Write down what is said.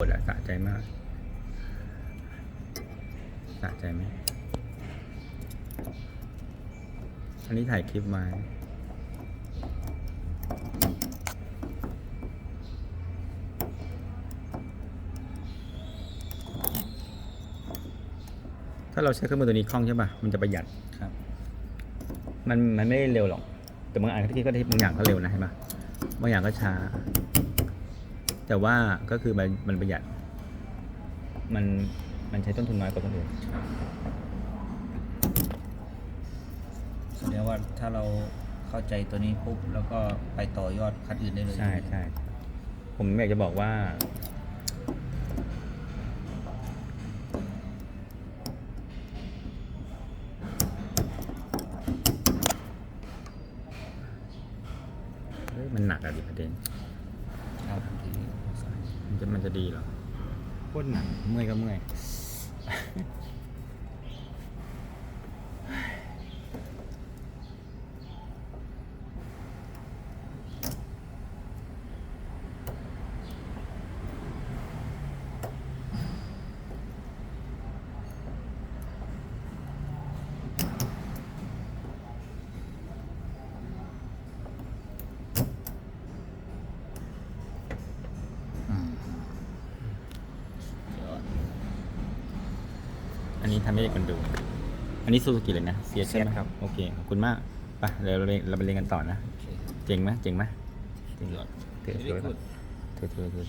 ปวดอะสะใจมาก สะใจไหมอันนี้ถ่ายคลิปไว้ถ้าเราใช้เครื่องมือตัวนี้คล่องใช่ป่ะ มันจะประหยัดครับ มันมันไม่ได้เร็วหรอก แต่บางอันที่ก็ได้บางอย่างก็เร็วนะเห็นปะบางอย่างก็ช้า แต่ว่าก็คือมันมันประหยัด มันมันใช้ต้นทุนน้อยกว่าคนอื่นแสดงว่าถ้าเราเข้าใจตัวนี้ปุ๊บแล้วก็ไปต่อยอดคันอื่นได้เลยใช่ใช่ผมอยากจะบอกว่าเฮ้ยมันหนักอะดิประเด็น ครับทีนี้มันจะมันจะดีเหรอโคตรหนักเมื่อยก็เมื่อย อันนี้ทำให้เด็กมันดู อันนี้ซูซูกิเลยนะเสียใช่ไหมครับ โอเค ขอบคุณมากไปเดี๋ยวเราเรียนเราไปเรียนกันต่อนะโอเคเจ๋งไหมเจ๋งไหมเจ๋งยอดถือถือไว้ก่อนถือถือถือ